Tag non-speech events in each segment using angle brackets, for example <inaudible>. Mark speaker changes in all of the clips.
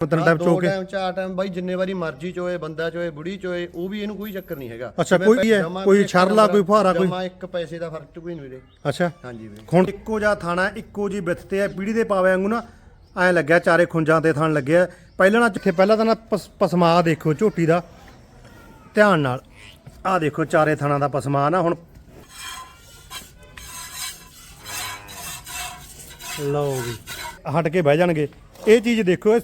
Speaker 1: ਤਿੰਨ ਟਾਈਮ ਚੋ ਕੇ।
Speaker 2: ਟਾਈਮ ਚਾਰ ਟਾਈਮ ਬਾਈ ਜਿੰਨੇ ਵਾਰੀ ਮਰਜ਼ੀ ਚੋਏ ਬੰਦਾ ਚੋਏ ਬੁੜੀ ਚੋਏ ਉਹ ਵੀ ਇਹਨੂੰ ਕੋਈ ਚੱਕਰ ਨਹੀਂ ਹੈਗਾ।
Speaker 1: ਅੱਛਾ, ਕੋਈ
Speaker 2: ਪਹਿਲਾਂ
Speaker 1: ਹੈ? ਕੋਈ
Speaker 2: ਵੀ
Speaker 1: ਛਰਲਾ, ਕੋਈ ਫੁਹਾਰਾ, ਕੋਈ-
Speaker 2: ਜਮਾਂ ਇੱਕ ਪੈਸੇ ਦਾ ਫ਼ਰਕ ਕੋਈ ਨਹੀਂ ਵੀਰੇ।
Speaker 1: ਅੱਛਾ।
Speaker 2: ਹਾਂਜੀ ਵੀਰੇ।
Speaker 1: ਹੁਣ ਇੱਕੋ ਜਿਹਾ ਥਾਣਾ ਇੱਕੋ ਜੀ ਬਿੱਥ ਤੇ ਹੈ ਪੀੜੀ ਦੇ ਪਾਵੇ ਵਾਂਗੂ ਨਾ ਐ ਲੱਗਿਆ ਚਾਰੇ ਖੁੰਜਾਂ ਤੇ ਥਾਣ ਲੱਗਿਆ। ਪਹਿਲਾਂ ਨਾ ਜਿੱਥੇ ਪਹਿਲਾਂ ਤਾਂ ਨਾ ਪਸ- ਪਸਮਾ ਦੇਖੋ ਝੋਟੀ ਦਾ। ਧਿਆਨ ਨਾਲ। ਆ ਦੇਖੋ ਚਾਰੇ ਥਾਣਾ ਦਾ ਪਸਮਾ ਨਾ ਹੁਣ। ਲਓ ਵੀ। ਹਟ ਕੇ ਬਹਿ ਜਾਣਗੇ। ਇਹ ਚੀਜ਼ ਦੇਖੋ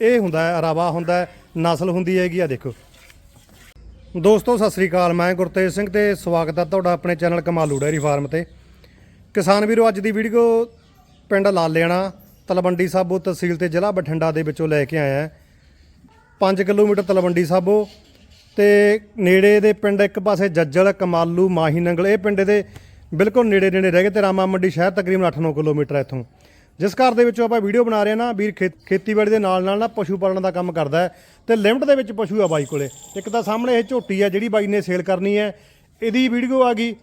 Speaker 1: ਇਹ- ਹੁੰਦਾ ਹੈ ਅਰਾਵਾ ਹੁੰਦਾ ਹੈ, ਨਸਲ ਹੁੰਦੀ ਹੈਗੀ ਆ, ਦੇਖੋ। ਦੋਸਤੋ, ਸਤਿ ਸ੍ਰੀ ਅਕਾਲ, ਮੈਂ ਗੁਰਤੇਜ ਸਿੰਘ ਤੇ ਸਵਾਗਤ ਹੈ ਤੁਹਾਡਾ ਆਪਣੇ ਚੈਨਲ ਕਮਾਲੂ ਡੈਰੀ ਫਾਰਮ ਤੇ। ਕਿਸਾਨ ਵੀਰੋ, ਅੱਜ ਦੀ ਵੀਡੀਓ ਪਿੰਡ ਲਾਲਿਆਣਾ, ਤਲਵੰਡੀ ਸਾਬੋ ਤਹਿਸੀਲ ਤੇ ਜ਼ਿਲ੍ਹਾ ਬਠਿੰਡਾ ਦੇ ਵਿੱਚੋਂ ਲੈ ਕੇ ਆਇਆ 5 ਕਿਲੋਮੀਟਰ ਤਲਵੰਡੀ ਸਾਬੋ ਤੇ ਨੇੜੇ ਦੇ ਪਿੰਡ ਇੱਕ ਪਾਸੇ ਜੱਜਲ, ਕਮਾਲੂ, ਮਾਹੀ ਨੰਗਲ, ਇਹ ਪਿੰਡ ਦੇ ਬਿਲਕੁਲ ਨੇੜੇ ਨੇੜੇ ਰਹਿ ਗਏ ਤੇ ਰਾਮਾ ਮੰਡੀ ਸ਼ਹਿਰ ਤਕਰੀਬਨ 8-9 ਕਿਲੋਮੀਟਰ ਹੈ ਇੱਥੋਂ। ਜਿਸ ਘਰ ਦੇ ਵਿੱਚੋਂ ਆਪਾਂ ਵੀਡੀਓ ਬਣਾ ਰਹੇ ਹਾਂ ਨਾ, ਵੀਰ ਖੇ- ਖੇਤੀਬਾੜੀ ਦੇ ਨਾਲ ਨਾਲ ਨਾ ਪਸ਼ੂ ਪਾਲਣ ਦਾ ਕੰਮ ਕਰਦਾ ਹੈ ਤੇ ਲਿਮਟ ਦੇ ਵਿੱਚ ਪਸ਼ੂ ਆ ਬਾਈ ਕੋਲੇ। ਇੱਕ ਤਾਂ ਸਾਹਮਣੇ ਇਹ ਝੋਟੀ ਹੈ ਜਿਹੜੀ ਬਾਈ ਨੇ ਸੇਲ ਕਰਨੀ ਹੈ, ਇਹਦੀ ਵੀਡੀਓ ਆ ਗਈ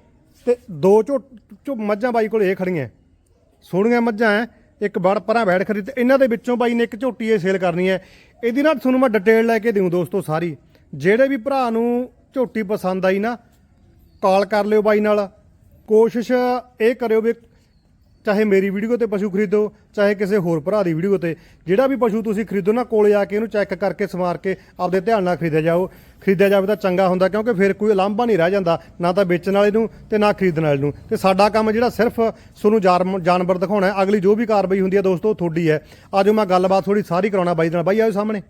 Speaker 1: ਤੇ ਦੋ ਝੋ ਝੋ ਮੱਝਾਂ ਬਾਈ ਕੋਲੇ ਇਹ ਖੜੀਆਂ ਸੋਹਣੀਆਂ ਮੱਝਾਂ ਐ ਇੱਕ ਬੜ ਪਰਾਂ ਬੈਠ ਖਰੀਦ ਤੇ ਇਹਨਾਂ ਦੇ ਵਿੱਚੋਂ ਬਾਈ ਨੇ ਇੱਕ ਝੋਟੀ ਇਹ ਸੇਲ ਕਰਨੀ ਹੈ। ਇਹਦੀ ਨਾ ਤੁਹਾਨੂੰ ਮੈਂ ਡਿਟੇਲ ਲੈ ਕੇ ਦਿਉ ਦੋਸਤੋ ਸਾਰੀ। ਜਿਹੜੇ ਵੀ ਭਰਾ ਨੂੰ ਝੋਟੀ ਪਸੰਦ ਆਈ ਨਾ, ਕਾਲ ਕਰ ਲਿਓ ਬਾਈ ਨਾਲ। ਕੋਸ਼ਿਸ਼ ਇਹ ਕਰਿਓ ਵੀ ਚਾਹੇ ਮੇਰੀ ਵੀਡੀਓ ਤੇ ਪਸ਼ੂ ਖਰੀਦੋ, ਚਾਹੇ ਕਿਸੇ ਹੋਰ ਭਰਾ ਦੀ ਵੀਡੀਓ ਤੇ। ਜਿਹੜਾ ਵੀ ਪਸ਼ੂ ਤੁਸੀਂ ਖਰੀਦੋ ਨਾ, ਕੋਲੇ ਆ ਕੇ ਇਹਨੂੰ ਚੈੱਕ ਕਰਕੇ ਸਮਾਰ ਕੇ ਆਪਦੇ ਧਿਆਨ ਨਾਲ ਖਰੀਦਿਆ ਜਾਓ। ਖਰੀਦਿਆ ਜਾਵੇ ਤਾਂ ਚੰਗਾ ਹੁੰਦਾ, ਕਿਉਂਕਿ ਫਿਰ ਕੋਈ ਲਾਂਭਾ ਨਹੀਂ ਰਹਿ ਜਾਂਦਾ, ਨਾ ਤਾਂ ਵੇਚਣ ਵਾਲੇ ਨੂੰ ਤੇ ਨਾ ਖਰੀਦਣ ਵਾਲੇ ਨੂੰ। ਤੇ ਸਾਡਾ ਕੰਮ ਜਿਹੜਾ ਸਿਰਫ ਤੁਹਾਨੂੰ ਜਾਰ- ਜਾਨਵਰ ਦਿਖਾਉਣਾ ਹੈ। ਅਗਲੀ ਜੋ ਵੀ ਕਾਰਵਾਈ ਹੁੰਦੀ ਹੈ ਦੋਸਤੋ ਤੁਹਾਡੀ ਹੈ। ਆਜੋ ਮੈਂ ਗੱਲਬਾਤ ਥੋੜੀ ਸਾਰੀ ਕਰਾਉਣਾ ਬਾਈ ਨਾਲ। ਬਾਈ ਆਓ ਸਾਹਮਣੇ।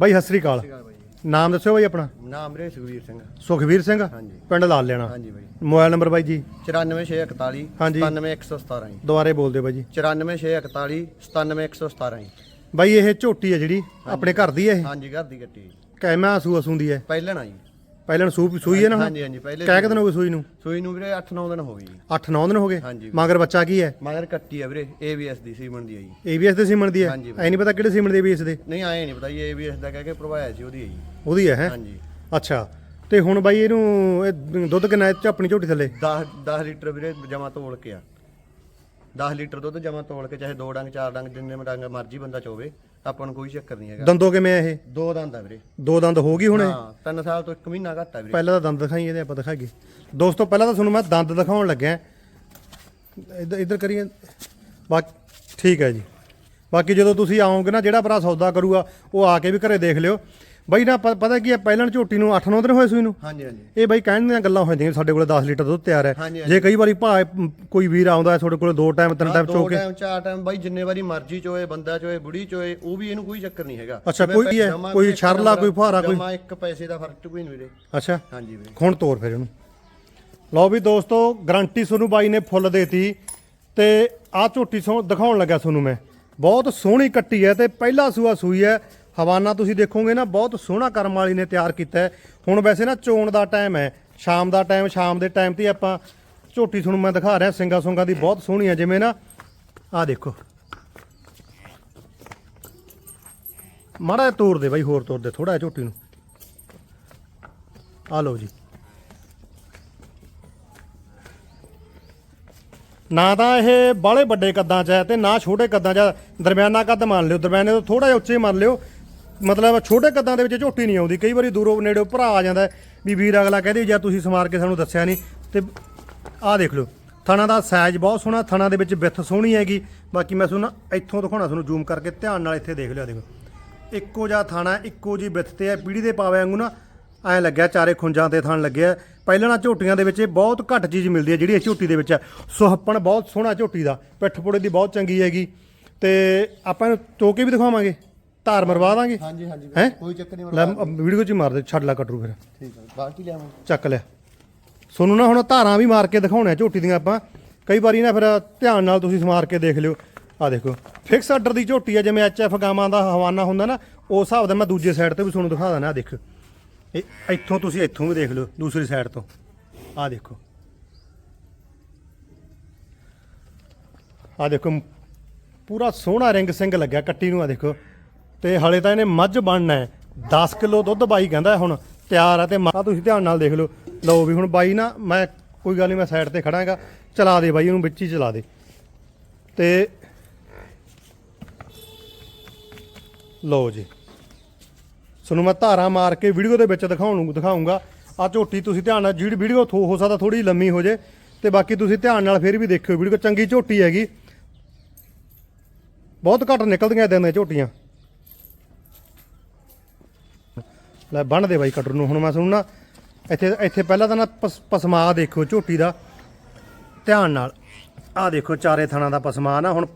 Speaker 1: ਬਾਈ, ਸਤਿ ਸ੍ਰੀ ਅਕਾਲ। ਨਾਮ ਦੱਸਿਓ ਬਾਈ ਆਪਣਾ?
Speaker 2: ਨਾਮ ਵੀਰੇ ਸੁਖਵੀਰ ਸਿੰਘ।
Speaker 1: ਸੁਖਵੀਰ ਸਿੰਘ?
Speaker 2: ਹਾਂਜੀ।
Speaker 1: ਪਿੰਡ ਲਾਲ ਲੈਣਾ।
Speaker 2: ਹਾਂਜੀ ਬਾਈ।
Speaker 1: ਮੋਬਾਈਲ ਨੰਬਰ ਬਾਈ ਜੀ?
Speaker 2: 94641
Speaker 1: ਹਾਂਜੀ।
Speaker 2: 97117 ਜੀ।
Speaker 1: ਦੁਬਾਰੇ ਬੋਲ ਦਿਓ ਬਾਈ ਜੀ।
Speaker 2: 94641 97117 ਜੀ।
Speaker 1: ਬਾਈ ਇਹ ਝੋਟੀ ਹੈ ਜਿਹੜੀ ਆਪਣੇ ਘਰ ਦੀ ਹੈ ਇਹ?
Speaker 2: ਹਾਂਜੀ ਘਰ ਦੀ ਗੱਟੀ
Speaker 1: ਕੈਮਾ ਸੂ ਅਸੂੰਦੀ ਹੈ
Speaker 2: ਪਹਿਲਾਂ ਨਾ ਜੀ।
Speaker 1: ਪਹਿਲਾਂ ਸੂਪ ਸੂਈ ਹੈ ਨਾ
Speaker 2: ਹਾਂਜੀ ਹਾਂਜੀ ਪਹਿਲੇ
Speaker 1: ਕਹਿ ਦਿਨ ਹੋ ਗਏ ਸੂਈ ਨੂੰ?
Speaker 2: ਸੂਈ ਨੂੰ ਵੀਰੇ 8-9 ਦਿਨ ਹੋ ਗਏ ਜੀ।
Speaker 1: 8-9 ਦਿਨ ਹੋ ਗਏ। ਮਗਰ ਬੱਚਾ ਕੀ ਹੈ?
Speaker 2: ਮਗਰ ਕੱਟੀ ਆ ਵੀਰੇ ABS ਦੀ ਸੀਮਨ ਦੀ ਆ ਜੀ।
Speaker 1: ABS ਦੇ ਸੀਮਨ ਦੀ ਹੈ?
Speaker 2: ਹਾਂਜੀ
Speaker 1: ਐ ਨਹੀਂ ਪਤਾ ਕਿਹੜੇ ਸੀਮਨ ਦੇ ABS ਦੇ?
Speaker 2: ਨਹੀਂ ਆਏ ਨਹੀਂ ਪਤਾ ਜੀ ABS ਦਾ ਕਹਿ ਕੇ ਭਰਵਾਇਆ ਸੀ ਉਹਦੀ ਆ ਜੀ।
Speaker 1: ਉਹਦੀ ਹੈ ਹੈ?
Speaker 2: ਹਾਂਜੀ।
Speaker 1: ਅੱਛਾ। ਤੇ ਹੁਣ ਬਾਈ ਇਹਨੂੰ ਇਹ ਦੁੱਧ ਕਿੰਨਾ ਇਹ ਚ ਆਪਣੀ ਝੋਟੀ ਥੱਲੇ?
Speaker 2: 10 10 ਲੀਟਰ ਵੀਰੇ ਜਮਾ ਤੋਲ ਕੇ ਆ। 10 ਲੀਟਰ ਦੁੱਧ ਜਮਾ ਤੋਲ ਕੇ ਚਾਹੇ ਦੋ ਡੰਗ ਚਾਰ ਡੰਗ ਜਿੰਨੇ ਡੰਗ ਮਰਜ਼ੀ ਬੰਦਾ ਚੋਵੇ ਆਪਾਂ ਨੂੰ ਕੋਈ ਚੱਕਰ ਨਹੀਂ ਹੈਗਾ।
Speaker 1: ਦੰਦੋਂ ਕਿਵੇਂ ਆ ਇਹ?
Speaker 2: ਦੋ ਦੰਦ ਆ ਵੀਰੇ।
Speaker 1: ਦੋ ਦੰਦ ਹੋ ਗਈ ਹੁਣ? ਇਹ?
Speaker 2: ਹਾਂ ਤਿੰਨ ਸਾਲ ਤੋਂ ਇੱਕ ਮਹੀਨਾ ਘੱਟ ਆ ਵੀਰੇ।
Speaker 1: ਪਹਿਲਾਂ ਤਾਂ ਦੰਦ ਦਿਖਾਈ ਇਹਦੇ ਆਪਾਂ ਦਿਖਾਈਏ। ਦੋਸਤੋ ਪਹਿਲਾਂ ਤਾਂ ਤੁਹਾਨੂੰ ਮੈਂ ਦੰਦ ਦਿਖਾਉਣ ਲੱਗਿਆ। ਇੱਧਰ ਇੱਧਰ ਕਰੀਏ। ਬਾਕੀ ਠੀਕ ਹੈ ਜੀ। ਬਾਕੀ ਜਦੋਂ ਤੁਸੀਂ ਆਓਗੇ ਨਾ ਜਿਹੜਾ ਭਰਾ ਸੌਦਾ ਕਰੂਗਾ ਉਹ ਆ ਕੇ ਵੀ ਘਰੇ ਦੇਖ ਲਿਓ। ਬਾਈ ਨਾ ਪ- ਪਤਾ ਕੀ ਹੈ ਪਹਿਲਾਂ ਝੋਟੀ ਨੂੰ 8-9 ਦਿਨ ਹੋਏ ਸੂਈ ਨੂੰ।
Speaker 2: ਹਾਂਜੀ ਹਾਂਜੀ।
Speaker 1: ਇਹ ਬਾਈ ਕਹਿਣ ਦੀਆਂ ਗੱਲਾਂ ਹੋ ਜਾਂਦੀਆਂ ਸਾਡੇ ਕੋਲੇ 10 ਲੀਟਰ ਦੁੱਧ ਤਿਆਰ ਹੈ।
Speaker 2: ਹਾਂਜੀ,
Speaker 1: ਜੇ ਕਈ ਵਾਰੀ ਭਾ ਕੋਈ ਵੀਰ ਆਉਂਦਾ ਹੈ ਤੁਹਾਡੇ ਕੋਲੇ ਦੋ ਟਾਈਮ ਤਿੰਨ ਟਾਈਮ
Speaker 2: ਦੋ
Speaker 1: ਚੋ ਕੇ।
Speaker 2: ਟਾਈਮ ਚਾਰ ਟਾਈਮ ਬਾਈ ਜਿੰਨੇ ਵਾਰੀ ਮਰਜ਼ੀ ਚੋਏ ਬੰਦਾ ਚੋਏ ਬੁੜੀ ਚੋਏ ਉਹ ਵੀ ਇਹਨੂੰ ਕੋਈ ਚੱਕਰ ਨਹੀਂ ਹੈਗਾ।
Speaker 1: ਅੱਛਾ, ਕੋਈ ਹੈ?
Speaker 2: ਜਮਾਂ
Speaker 1: ਕੋਈ ਛਰਲਾ, ਕੋਈ ਫੁਹਾਰਾ, ਕੋਈ-
Speaker 2: ਜਮਾਂ ਇੱਕ ਪੈਸੇ ਦਾ ਫ਼ਰਕ ਕੋਈ ਨਹੀਂ ਵੀਰੇ।
Speaker 1: ਅੱਛਾ।
Speaker 2: ਹਾਂਜੀ ਵੀਰੇ।
Speaker 1: ਹੁਣ ਤੋਰ ਫਿਰ ਇਹਨੂੰ। ਲਓ ਵੀ ਦੋਸਤੋ ਗਰੰਟੀ ਤੁਹਾਨੂੰ ਬਾਈ ਨੇ ਫੁੱਲ ਦੇਤੀ ਤੇ ਆਹ ਝੋਟੀ ਸੋ ਦਿਖਾਉਣ ਲੱਗਾ ਤੁਹਾਨੂੰ ਮੈਂ। ਬਹੁਤ ਸੋਹਣੀ ਕੱਟੀ ਹੈ ਤੇ ਪਹਿਲਾ ਸੂਆ ਸੂਈ ਹੈ। ਹਵਾਨਾ ਤੁਸੀਂ ਦੇਖੋਗੇ ਨਾ, ਬਹੁਤ ਸੋਹਣਾ ਕਰਮ ਵਾਲੀ ਨੇ ਤਿਆਰ ਕੀਤਾ ਹੁਣ ਵੈਸੇ ਨਾ ਚੋਣ ਦਾ ਟਾਈਮ ਹੈ। ਸ਼ਾਮ ਦਾ ਟਾਈਮ ਸ਼ਾਮ ਦੇ ਟਾਈਮ ਤੇ ਆਪਾਂ ਝੋਟੀ ਤੁਹਾਨੂੰ ਮੈਂ ਦਿਖਾ ਰਿਹਾ ਸਿੰਗਾ ਸੁੰਗਾ ਦੀ ਬਹੁਤ ਸੋਹਣੀ ਹੈ ਜਿਵੇਂ ਨਾ, ਆਹ ਦੇਖੋ। ਮਾੜਾ ਜਿਹਾ ਤੋੜ ਦੇ ਬਾਈ, ਹੋਰ ਤੋੜ ਦੇ ਥੋੜਾ ਜਿਹਾ ਝੋਟੀ ਨੂੰ। ਆ ਲਓ ਜੀ। ਨਾ ਤਾਂ ਇਹ ਬਾਹਲੇ ਵੱਡੇ ਕੱਦਾਂ 'ਚ ਹੈ ਤੇ ਨਾ ਛੋਟੇ ਕੱਦਾਂ 'ਚ ਦਰਮਿਆਨਾ ਕੱਦ ਮੰਨ ਲਿਓ, ਦਰਮਿਆਨੇ ਤੋਂ ਥੋੜਾ ਜਿਹਾ ਉੱਚੇ ਮੰਨ ਲਿਓ। ਮਤਲਬ ਛੋਟੇ ਕੱਦਾਂ ਦੇ ਵਿੱਚ ਝੋਟੀ ਨਹੀਂ ਆਉਂਦੀ। ਕਈ ਵਾਰੀ ਦੂਰੋਂ ਨੇੜੋਂ ਭਰਾ ਆ ਜਾਂਦਾ ਵੀ ਵੀਰ ਅਗਲਾ ਕਹਦੇ ਜਾਂ ਤੁਸੀਂ ਸਮਾਰ ਕੇ ਸਾਨੂੰ ਦੱਸਿਆ ਨਹੀਂ। ਤੇ ਆਹ ਦੇਖ ਲਓ, ਥਣਾ ਦਾ ਸਾਈਜ਼ ਬਹੁਤ ਸੋਹਣਾ, ਥਣਾ ਦੇ ਵਿੱਚ ਵਿੱਥ ਸੋਹਣੀ ਹੈਗੀ। ਬਾਕੀ ਮੈਂ ਤੁਹਾਨੂੰ ਨਾ ਇੱਥੋਂ ਦਿਖਾਉਣਾ, ਤੁਹਾਨੂੰ ਜ਼ੂਮ ਕਰਕੇ ਧਿਆਨ ਨਾਲ ਇੱਥੇ ਦੇਖ ਲਿਓ ਦੇਖੋ। ਇੱਕੋ ਜਿਹਾ ਥਾਣਾ, ਇੱਕੋ ਜੀ ਵਿੱਥ ਤੇ ਹੈ, ਪੀੜੀ ਦੇ ਪਾਵੇ ਵਾਂਗੂ ਨਾ ਐ ਲੱਗਿਆ, ਚਾਰੇ ਖੁੰਜਾਂ ਤੇ ਥਣ ਲੱਗਿਆ। ਪਹਿਲਾਂ ਨਾ ਝੋਟੀਆਂ ਦੇ ਵਿੱਚ ਇਹ ਬਹੁਤ ਘੱਟ ਚੀਜ਼ ਮਿਲਦੀ ਹੈ ਜਿਹੜੀ ਇਸ ਝੋਟੀ ਦੇ ਵਿੱਚ ਹੈ। ਸੁਹੱਪਣ ਬਹੁਤ ਸੋਹਣਾ ਝੋਟੀ ਦਾ, ਪਿੱਠ ਪੁੜੇ ਦੀ ਬਹੁਤ ਚੰਗੀ ਹੈਗੀ। ਤੇ ਆਪਾਂ ਇਹਨੂੰ ਚੋਕੇ ਵੀ ਦਿਖਾਵਾਂਗੇ। ਧਾਰ ਮਰਵਾ ਦਾਂਗੇ?
Speaker 2: ਹਾਂਜੀ ਹਾਂਜੀ
Speaker 1: ਹੈਂ?
Speaker 2: ਕੋਈ ਚੱਕਰ ਨਹੀਂ
Speaker 1: ਲੈ ਵੀਡੀਓ 'ਚ ਹੀ ਮਾਰ ਦੇ ਛੱਡ ਲੈ ਕਟਰੂ ਫਿਰ।
Speaker 2: ਠੀਕ ਹੈ ਬਾਕੀ ਲਿਆਵਾਂ
Speaker 1: ਚੱਕ ਲਿਆ। ਸੋਨੂੰ ਨਾ ਹੁਣ ਧਾਰਾਂ ਵੀ ਮਾਰ ਕੇ ਦਿਖਾਉਣੇ ਝੋਟੀ ਦੀਆਂ ਆਪਾਂ। ਕਈ ਵਾਰੀ ਨਾ ਫਿਰ ਧਿਆਨ ਨਾਲ ਤੁਸੀਂ ਸਮਾਰ ਕੇ ਦੇਖ ਲਿਓ। ਆ ਦੇਖੋ ਫਿਕਸ ਆਰਡਰ ਦੀ ਝੋਟੀ ਆ ਜਿਵੇਂ ਐਚਐਫ ਗਾਵਾਂ ਦਾ ਹਵਾਨਾ ਹੁੰਦਾ ਨਾ ਉਸ ਹਿਸਾਬ ਦਾ ਮੈਂ ਦੂਜੇ ਸਾਈਡ ਤੇ ਵੀ ਤੁਹਾਨੂੰ ਦਿਖਾ ਦਾਂ ਆ ਦੇਖ। ਇਹ ਇੱਥੋਂ ਤੁਸੀਂ ਇੱਥੋਂ ਵੀ ਦੇਖ ਲਿਓ ਦੂਸਰੀ ਸਾਈਡ ਤੋਂ। ਆ ਦੇਖੋ। ਆ ਦੇਖੋ ਪੂਰਾ ਸੋਹਣਾ ਰਿੰਗ ਸਿੰਘ ਲੱਗਿਆ ਕੱਟੀ ਨੂੰ ਆ ਦੇਖੋ। ਤੇ ਹਲੇ ਤਾਂ ਇਹਨੇ ਮੱਝ ਬਣਨਾ ਹੈ। 10 ਕਿਲੋ ਦੁੱਧ ਬਾਈ ਕਹਿੰਦਾ ਹੁਣ ਤਿਆਰ ਆ ਤੇ ਮਾ ਤੁਸੀਂ ਧਿਆਨ ਨਾਲ ਦੇਖ ਲਓ। ਲਓ ਵੀ ਹੁਣ ਬਾਈ ਨਾ, ਮੈਂ ਕੋਈ ਗੱਲ ਨਹੀਂ, ਮੈਂ ਸਾਈਡ ਤੇ ਖੜਾਂਗਾ ਚਲਾ ਦੇ ਬਾਈ ਉਹਨੂੰ ਵਿੱਚ ਹੀ ਚਲਾ ਦੇ। ਤੇ ਲਓ ਜੀ। ਤੁਹਾਨੂੰ ਮੈਂ ਧਾਰਾਂ ਮਾਰ ਕੇ ਵੀਡੀਓ ਦੇ ਵਿੱਚ ਦਿਖਾਉਣ ਦਿਖਾਉਂਗਾ ਆ ਝੋਟੀ ਤੁਸੀਂ ਧਿਆਨ ਨਾਲ, ਜਿਹੜੀ ਵੀਡੀਓ ਥੋ ਹੋ ਸਕਦਾ ਥੋੜੀ ਲੰਮੀ ਹੋ ਜੇ। ਤੇ ਬਾਕੀ ਤੁਸੀਂ ਧਿਆਨ ਨਾਲ ਫਿਰ ਵੀ ਦੇਖਿਓ। ਵੀਡੀਓ ਚੰਗੀ ਝੋਟੀ ਹੈਗੀ। ਬਹੁਤ ਘੱਟ ਨਿਕਲਦੀਆਂ ਇਦਾਂ ਦੀਆਂ ਝੋਟੀਆਂ। ਲੈ ਬੰਨ ਦੇ ਬਾਈ ਕਟਰ ਨੂੰ। ਹੁਣ ਮੈਂ ਤੁਹਾਨੂੰ ਨਾ ਇੱਥੇ ਇੱਥੇ ਪਹਿਲਾਂ ਤਾਂ ਨਾ ਪਸ- ਪਸਮਾ ਦੇਖੋ ਝੋਟੀ ਦਾ। ਧਿਆਨ ਨਾਲ। ਆਹ ਦੇਖੋ ਚਾਰੇ ਥਣਾ ਦਾ ਪਸਮਾ ਨਾ। ਹੁਣ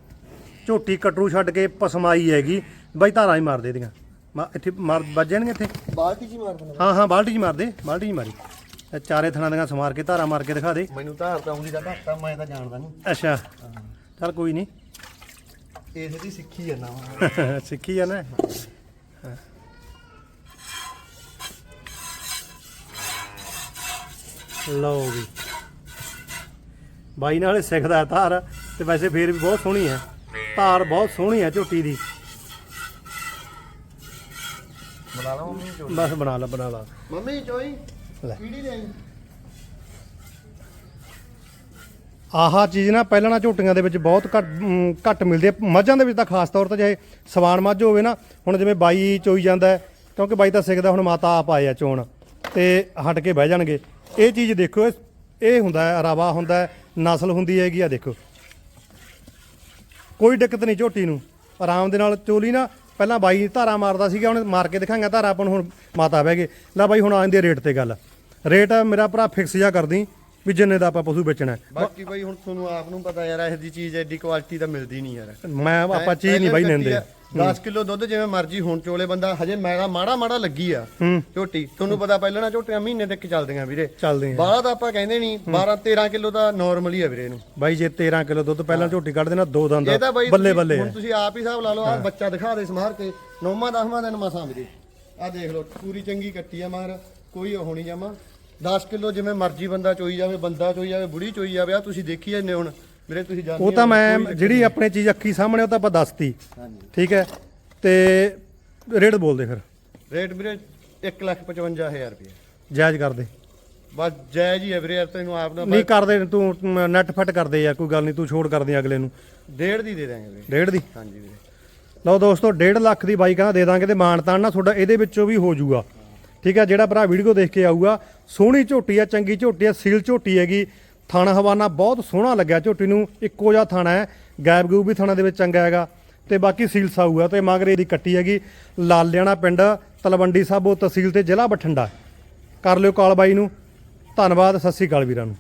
Speaker 1: ਝੋਟੀ ਕਟਰੂ ਛੱਡ ਕੇ ਪਸਮਾਈ ਹੈਗੀ। ਬਾਈ ਧਾਰਾਂ ਹੀ ਮਾਰ ਦੇ ਦੀਆਂ ਮਾ ਇੱਥੇ ਮਾਰ ਵੱਜ ਜਾਣਗੇ ਇੱਥੇ?
Speaker 2: ਬਾਲਟੀ ਜੀ ਮਾਰ ਦੇਣਾ
Speaker 1: ਹਾਂ ਹਾਂ ਬਾਲਟੀ 'ਚ ਮਾਰ ਦੇ ਬਾਲਟੀ 'ਚ ਮਾਰੀ। ਇਹ ਚਾਰੇ ਥਣਾ ਦੀਆਂ ਸਮਾਰ ਕੇ ਧਾਰਾਂ ਮਾਰ ਕੇ ਦਿਖਾ ਦੇ।
Speaker 2: ਮੈਨੂੰ ਧਾਰ ਤਾਂ ਆਉਂਦੀ ਦਾ ਘੱਟ ਮੈਂ ਤਾਂ ਜਾਣਦਾ ਨਹੀਂ
Speaker 1: ਅੱਛਾ। ਚੱਲ ਕੋਈ ਨਹੀਂ
Speaker 2: ਇਸ ਦੀ ਸਿੱਖੀ ਜਾਂਦਾ ਵਾ <laughs>
Speaker 1: ਸਿੱਖੀ ਆ ਲਓ ਵੀ। ਬਾਈ ਨਾਲ ਸਿੱਖਦਾ ਹੈ ਧਾਰ ਤੇ ਵੈਸੇ ਫੇਰ ਵੀ ਬਹੁਤ ਸੋਹਣੀ ਹੈ। ਧਾਰ ਬਹੁਤ ਸੋਹਣੀ ਹੈ ਝੋਟੀ ਦੀ।
Speaker 2: ਬੁਲਾ ਲਾ ਮੰਮੀ ਚੋਈ।
Speaker 1: ਬਸ ਬਣਾ ਲਾ ਬਣਾ ਲਾ।
Speaker 2: ਮੰਮੀ ਚੋਈ?
Speaker 1: ਲੈ।
Speaker 2: ਕਿਹੜੀ ਲੈ
Speaker 1: ਆਹਾ ਚੀਜ਼ ਨਾ ਪਹਿਲਾਂ ਨਾ ਝੋਟੀਆਂ ਦੇ ਵਿੱਚ ਬਹੁਤ ਘੱਟ ਅਮ, ਘੱਟ ਮਿਲਦੀ ਹੈ। ਮੱਝਾਂ ਦੇ ਵਿੱਚ ਤਾਂ ਖਾਸ ਤੌਰ ਤੇ ਜੇ ਸਵਾਨ ਮੱਝ ਹੋਵੇ ਨਾ ਹੁਣ ਜਿਵੇਂ ਬਾਈ ਚੋਈ ਜਾਂਦਾ ਹੈ, ਕਿਉਂਕਿ ਬਾਈ ਤਾਂ ਸਿੱਖਦਾ ਹੁਣ ਮਾਤਾ ਆਪ ਆਏ ਆ ਚੋਣ ਤੇ ਹਟ ਕੇ ਬਹਿ ਜਾਣਗੇ। ਇਹ ਚੀਜ਼ ਦੇਖੋ ਇਹ- ਇਹ ਹੁੰਦਾ ਹੈ ਰਾਵਾ ਹੁੰਦਾ ਹੈ, ਨਸਲ ਹੁੰਦੀ ਹੈਗੀ ਆ ਦੇਖੋ। ਕੋਈ ਦਿੱਕਤ ਨਹੀਂ ਝੋਟੀ ਨੂੰ। ਆਰਾਮ ਦੇ ਨਾਲ ਚੋਲੀ ਨਾ ਪਹਿਲਾਂ ਬਾਈ ਧਾਰਾ ਮਾਰਦਾ ਸੀਗਾ ਉਹਨੇ ਮਾਰ ਕੇ ਦਿਖਾਂਗਾ ਧਾਰਾ ਆਪਾਂ ਨੂੰ ਹੁਣ ਮਾਤਾ ਬਹਿ ਗਏ। ਲੈ ਬਾਈ ਹੁਣ ਆ ਆਂਦੇ ਰੇਟ ਤੇ ਗੱਲ। ਰੇਟ ਮੇਰਾ ਭਰਾ ਫਿਕਸ ਜਿਹਾ ਕਰਦੀ। ਵੀ ਜਿੰਨੇ ਦਾ ਆਪਾਂ ਪਸ਼ੂ ਵੇਚਣਾ ਹੈ।
Speaker 2: ਬਾਕੀ ਬਾਈ ਹੁਣ ਤੁਹਾਨੂੰ ਆਪ ਨੂੰ ਪਤਾ ਯਾਰ ਇਹੋ ਚੀਜ਼ ਐਡੀ ਕੁਆਲਿਟੀ ਤਾਂ ਮਿਲਦੀ ਨਹੀਂ ਯਾਰ।
Speaker 1: ਮੈਂ ਆਪਾਂ ਚੀਜ਼ ਨਹੀਂ ਬਾਈ ਲੈਂਦੇ।
Speaker 2: 10 ਕਿਲੋ ਦੁੱਧ ਜਿਵੇਂ ਮਰਜ਼ੀ ਹੁਣ ਚੋਲੇ ਬੰਦਾ ਹਜੇ ਮੈਗਾ ਮਾੜਾ ਮਾੜਾ ਲੱਗੀ ਆ।
Speaker 1: ਹੂੰ।
Speaker 2: ਝੋਟੀ ਤੁਹਾਨੂੰ ਪਤਾ ਪਹਿਲਾਂ ਨਾ ਝੋਟੀਆਂ ਮਹੀਨੇ ਤੱਕ ਚੱਲਦੀਆਂ ਵੀਰੇ।
Speaker 1: ਚੱਲਦੇ ਆ
Speaker 2: ਬਾਹਲਾ ਤਾਂ ਆਪਾਂ ਕਹਿੰਦੇ ਨਹੀਂ 12 13 ਕਿਲੋ ਤਾਂ ਨਾਰਮਲ ਹੀ ਆ ਵੀਰੇ ਇਹਨੂੰ।
Speaker 1: ਬਾਈ ਜੇ 13 ਕਿਲੋ ਦੁੱਧ ਪਹਿਲਾਂ ਝੋਟੀ ਕੱਢ ਦੇਣਾ ਦੋ ਦੰਦ
Speaker 2: ਇਹ ਤਾਂ ਬਾਈ
Speaker 1: ਬੱਲੇ
Speaker 2: ਤੁਸੀਂ-
Speaker 1: ਬੱਲੇ
Speaker 2: ਹੁਣ ਤੁਸੀਂ ਆਪ ਹੀ ਹਿਸਾਬ ਲਾ ਲਓ ਆ ਬੱਚਾ ਦਿਖਾ ਦੇ ਸਮਾਰ ਕੇ ਨੌਵਾਂ ਦਸਵਾਂ ਦਿਨ ਮਸਾਂ ਵੀਰੇ। ਆ ਦੇਖ ਲਓ ਪੂਰੀ ਚੰਗੀ ਕੱਟੀ ਆ ਮਗਰ ਕੋਈ ਉਹ ਨਹੀਂ ਜਮਾ। 10 ਕਿਲੋ ਜਿਵੇਂ ਮਰਜ਼ੀ ਬੰਦਾ ਚੋਈ ਜਾਵੇ ਬੰਦਾ ਚੋਈ ਜਾਵੇ ਬੁੜੀ ਚੋਈ ਜਾਵੇ ਆ ਤੁਸੀਂ ਦੇਖੀ ਜਾਂਦੇ ਹੁਣ। ਵੀਰੇ ਤੁਸੀਂ ਜਾਣਦੇ
Speaker 1: ਉਹ ਤਾਂ ਮੈਂ ਜਿਹੜੀ ਆਪਣੇ ਚੀਜ਼ ਅੱਖੀ ਸਾਹਮਣੇ ਉਹ ਤਾਂ ਆਪਾਂ ਦੱਸਤੀ।
Speaker 2: ਹਾਂਜੀ।
Speaker 1: ਠੀਕ ਹੈ। ਤੇ ਰੇਟ ਬੋਲਦੇ ਫਿਰ।
Speaker 2: ਰੇਟ ਵੀਰੇ 155000 ਰੁਪਏ।
Speaker 1: ਜਾਇਜ਼ ਕਰਦੇ।
Speaker 2: ਬਸ ਜਾਇਜ਼ ਹੀ ਹੈ ਵੀਰੇ ਯਾਰ ਤੈਨੂੰ ਆਪ
Speaker 1: ਨਹੀਂ
Speaker 2: ਨਾਲ
Speaker 1: ਕਰਦੇ ਤੂੰ ਨੈਟ ਫਟ ਕਰਦੇ ਯਾਰ ਕੋਈ ਗੱਲ ਨਹੀਂ ਤੂੰ ਛੋੜ ਕਰਦੀ ਅਗਲੇ ਨੂੰ।
Speaker 2: ਡੇਢ ਦੀ ਦੇ ਦਾਂਗੇ ਵੀਰੇ।
Speaker 1: ਡੇਢ ਦੀ?
Speaker 2: ਹਾਂਜੀ ਵੀਰੇ।
Speaker 1: ਲਓ ਦੋਸਤੋ 1.5 ਲੱਖ ਦੀ ਬਾਈ ਕਹਿੰਦਾ ਦੇ ਦਾਂਗੇ ਤੇ ਮਾਨਤਾਨ ਨਾ ਤੁਹਾਡਾ ਇਹਦੇ ਵਿੱਚੋਂ ਵੀ ਹੋ ਜਾਊਗਾ। ਠੀਕ ਹੈ ਜਿਹੜਾ ਭਰਾ ਵੀਡੀਓ ਦੇਖ ਕੇ ਆਊਗਾ, ਸੋਹਣੀ ਝੋਟੀ ਆ, ਚੰਗੀ ਝੋਟੀ ਆ, ਸੀਲ ਝੋਟੀ ਹੈਗੀ। ਥਾਣਾ ਹਵਾਨਾ ਬਹੁਤ ਸੋਹਣਾ ਲੱਗਿਆ ਝੋਟੀ ਨੂੰ, ਇੱਕੋ ਜਿਹਾ ਥਾਣਾ ਹੈ ਗਾਇਬ ਗੂਬ ਵੀ ਥਾਣਾ ਦੇ ਵਿੱਚ ਚੰਗਾ ਹੈਗਾ। ਤੇ ਬਾਕੀ ਸੀਲ ਸਾਊ ਆ, ਤੇ ਮਗਰੇ ਦੀ ਕੱਟੀ ਹੈਗੀ ਲਾਲਿਆਣਾ ਪਿੰਡ, ਤਲਵੰਡੀ ਸਾਬੋ ਤਹਿਸੀਲ ਤੇ ਜ਼ਿਲ੍ਹਾ ਬਠਿੰਡਾ। ਕਰ ਲਿਓ ਕਾਲ ਬਾਈ ਨੂੰ। ਧੰਨਵਾਦ, ਸਤਿ ਸ੍ਰੀ ਅਕਾਲ ਵੀਰਾਂ ਨੂੰ।